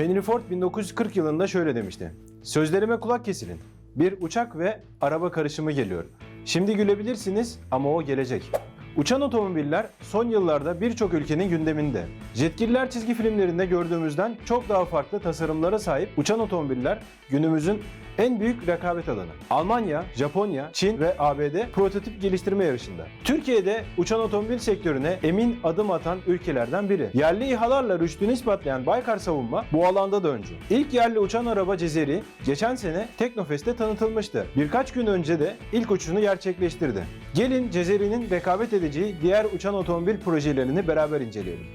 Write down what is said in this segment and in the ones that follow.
Henry Ford 1940 yılında şöyle demişti. Sözlerime kulak kesilin. Bir uçak ve araba karışımı geliyor. Şimdi gülebilirsiniz ama o gelecek. Uçan otomobiller son yıllarda birçok ülkenin gündeminde. Jetgiller çizgi filmlerinde gördüğümüzden çok daha farklı tasarımlara sahip uçan otomobiller günümüzün en büyük rekabet alanı. Almanya, Japonya, Çin ve ABD prototip geliştirme yarışında. Türkiye'de uçan otomobil sektörüne emin adım atan ülkelerden biri. Yerli İHA'larla rüştünü ispatlayan Baykar Savunma bu alanda da öncü. İlk yerli uçan araba Cezeri geçen sene Teknofest'te tanıtılmıştı. Birkaç gün önce de ilk uçuşunu gerçekleştirdi. Gelin Cezeri'nin rekabet edeceği diğer uçan otomobil projelerini beraber inceleyelim.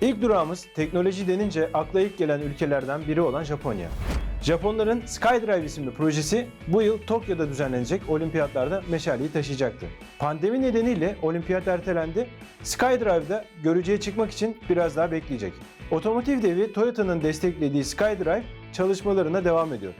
İlk durağımız teknoloji denince akla ilk gelen ülkelerden biri olan Japonya. Japonların SkyDrive isimli projesi bu yıl Tokyo'da düzenlenecek olimpiyatlarda meşaleyi taşıyacaktı. Pandemi nedeniyle olimpiyat ertelendi. SkyDrive'da görücüye çıkmak için biraz daha bekleyecek. Otomotiv devi Toyota'nın desteklediği SkyDrive çalışmalarına devam ediyor.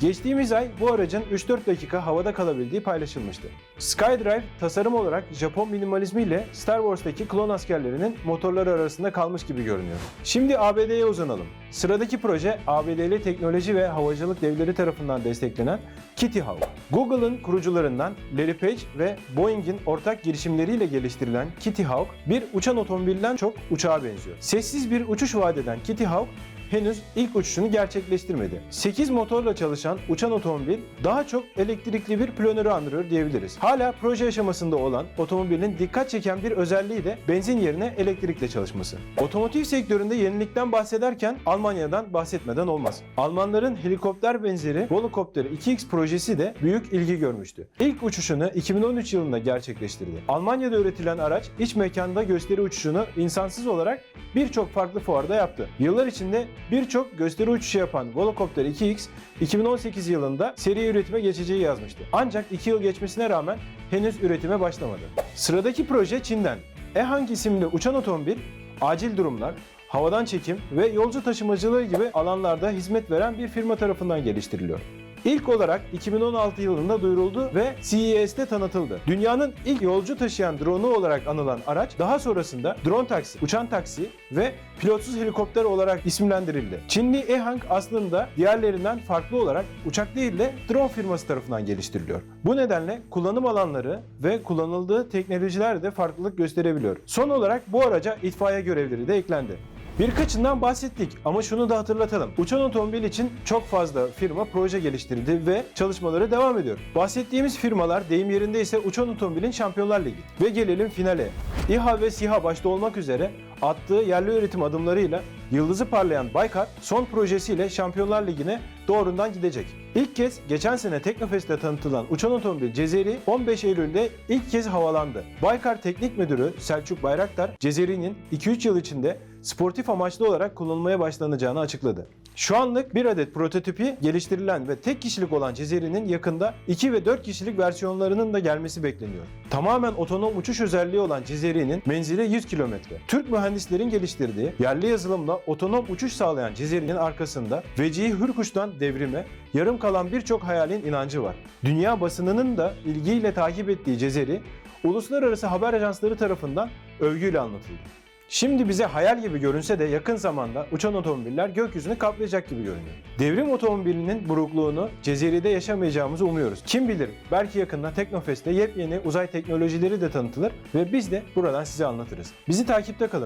Geçtiğimiz ay bu aracın 3-4 dakika havada kalabildiği paylaşılmıştı. SkyDrive tasarım olarak Japon minimalizmiyle Star Wars'taki klon askerlerinin motorları arasında kalmış gibi görünüyor. Şimdi ABD'ye uzanalım. Sıradaki proje ABD'li teknoloji ve havacılık devleri tarafından desteklenen Kitty Hawk. Google'ın kurucularından Larry Page ve Boeing'in ortak girişimleriyle geliştirilen Kitty Hawk bir uçan otomobilden çok uçağa benziyor. Sessiz bir uçuş vaat eden Kitty Hawk henüz ilk uçuşunu gerçekleştirmedi. 8 motorla çalışan uçan otomobil daha çok elektrikli bir planörü andırıyor diyebiliriz. Hala proje aşamasında olan otomobilin dikkat çeken bir özelliği de benzin yerine elektrikle çalışması. Otomotiv sektöründe yenilikten bahsederken Almanya'dan bahsetmeden olmaz. Almanların helikopter benzeri Volocopter 2X projesi de büyük ilgi görmüştü. İlk uçuşunu 2013 yılında gerçekleştirdi. Almanya'da üretilen araç iç mekanda gösteri uçuşunu insansız olarak birçok farklı fuarda yaptı. Yıllar içinde birçok gösteri uçuşu yapan Volocopter 2X 2018 yılında seri üretime geçeceği yazmıştı. Ancak 2 yıl geçmesine rağmen henüz üretime başlamadı. Sıradaki proje Çin'den. E-Hang isimli uçan otomobil acil durumlar, havadan çekim ve yolcu taşımacılığı gibi alanlarda hizmet veren bir firma tarafından geliştiriliyor. İlk olarak 2016 yılında duyuruldu ve CES'te tanıtıldı. Dünyanın ilk yolcu taşıyan drone'u olarak anılan araç daha sonrasında drone taksi, uçan taksi ve pilotsuz helikopter olarak isimlendirildi. Çinli E-Hang aslında diğerlerinden farklı olarak uçak değil de drone firması tarafından geliştiriliyor. Bu nedenle kullanım alanları ve kullanıldığı teknolojiler de farklılık gösterebiliyor. Son olarak bu araca itfaiye görevleri de eklendi. Birkaçından bahsettik ama şunu da hatırlatalım. Uçan otomobil için çok fazla firma proje geliştirdi ve çalışmaları devam ediyor. Bahsettiğimiz firmalar deyim yerinde ise uçan otomobilin Şampiyonlar Ligi. Ve gelelim finale. İHA ve SİHA başta olmak üzere attığı yerli üretim adımlarıyla yıldızı parlayan Baykar son projesiyle Şampiyonlar Ligi'ne doğrudan gidecek. İlk kez geçen sene Teknofest'te tanıtılan uçan otomobil Cezeri 15 Eylül'de ilk kez havalandı. Baykar Teknik Müdürü Selçuk Bayraktar, Cezeri'nin 2-3 yıl içinde sportif amaçlı olarak kullanılmaya başlanacağını açıkladı. Şu anlık bir adet prototipi geliştirilen ve tek kişilik olan Cezeri'nin yakında 2 ve 4 kişilik versiyonlarının da gelmesi bekleniyor. Tamamen otonom uçuş özelliği olan Cezeri'nin menzili 100 kilometre. Türk mühendislerin geliştirdiği yerli yazılımla otonom uçuş sağlayan Cezeri'nin arkasında Vecihi Hürkuş'tan devrime yarım kalan birçok hayalin inancı var. Dünya basınının da ilgiyle takip ettiği Cezeri, uluslararası haber ajansları tarafından övgüyle anlatıldı. Şimdi bize hayal gibi görünse de yakın zamanda uçan otomobiller gökyüzünü kaplayacak gibi görünüyor. Devrim otomobilinin burukluğunu Cezeri'de yaşamayacağımızı umuyoruz. Kim bilir belki yakında Teknofest'te yepyeni uzay teknolojileri de tanıtılır ve biz de buradan size anlatırız. Bizi takipte kalın.